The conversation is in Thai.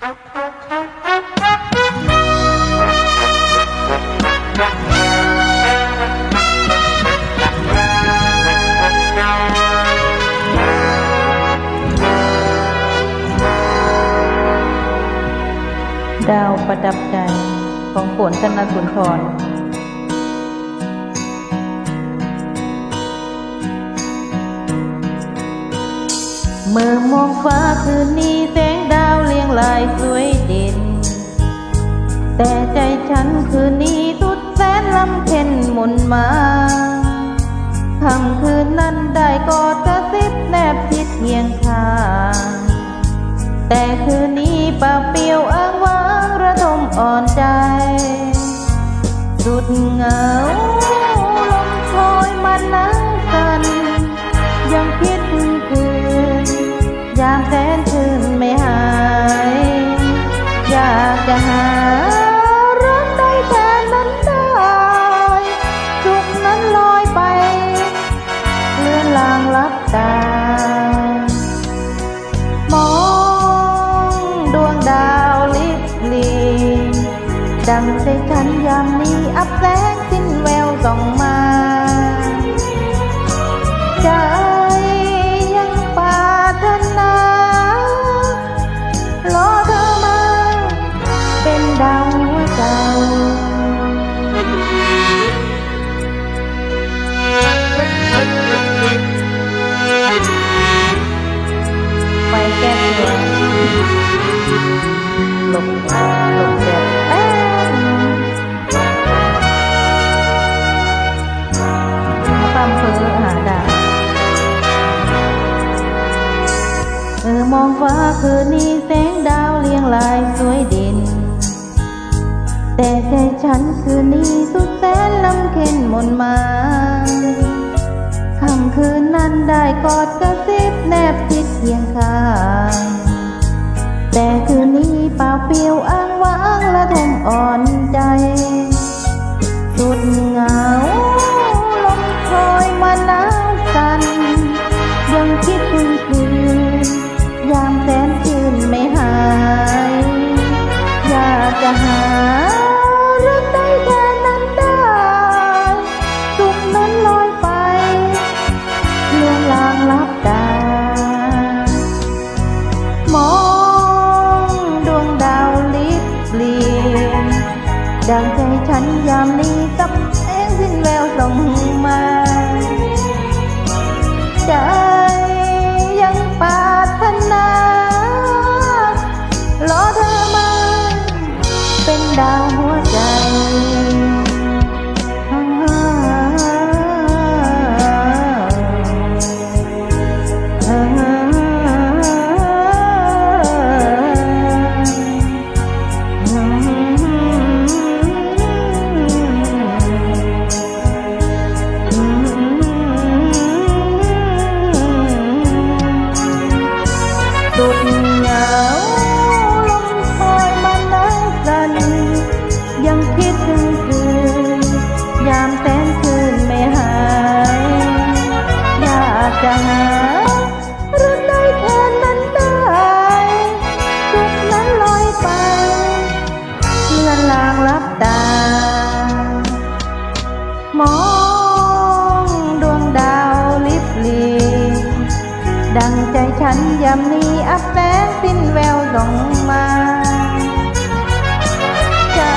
ดาวประดับใจของฝนธนสุนทร เมื่อมองฟ้าคืนนี้แสงดาวเลียงลายสวยเด่น แต่ใจฉันคืนนี้สุดแสนลำเค็นหมุนมาคำคืนนั้นได้กอดกระซิบแนบชิดเคียงข้างแต่คืนนี้ป่าเปี่ยวอ้างว้างระทมอ่อนใจ สุดเหงาากจะหารักได้แค่นั้นได้สุขนั้นลอยไปเลื่อนลางลับตามองดวงดาวลิบลีดังใจฉันยามนี้อับแสงสิ้นแววส่องมาจยั หลบหลบแดดแป๊บมาตามเพื่อหาดาวเออมองฟ้าคืนนี้แสงดาวเรียงลายสวยเด่นแต่ใจฉันคืนนี้สุดแสนลำเค็นมนมาค่ำคืนนั้นได้กอดกระซิบแนบชิดเคียงข้าง แต่คืนนี้เปล่าเปลี่ยวอ้างว้างและทมอ่อนใจ ดังใจฉันยามนี้กับแสงสิ้นแววส่งมาจะ อาบแสงสิ้นแววดองมาจา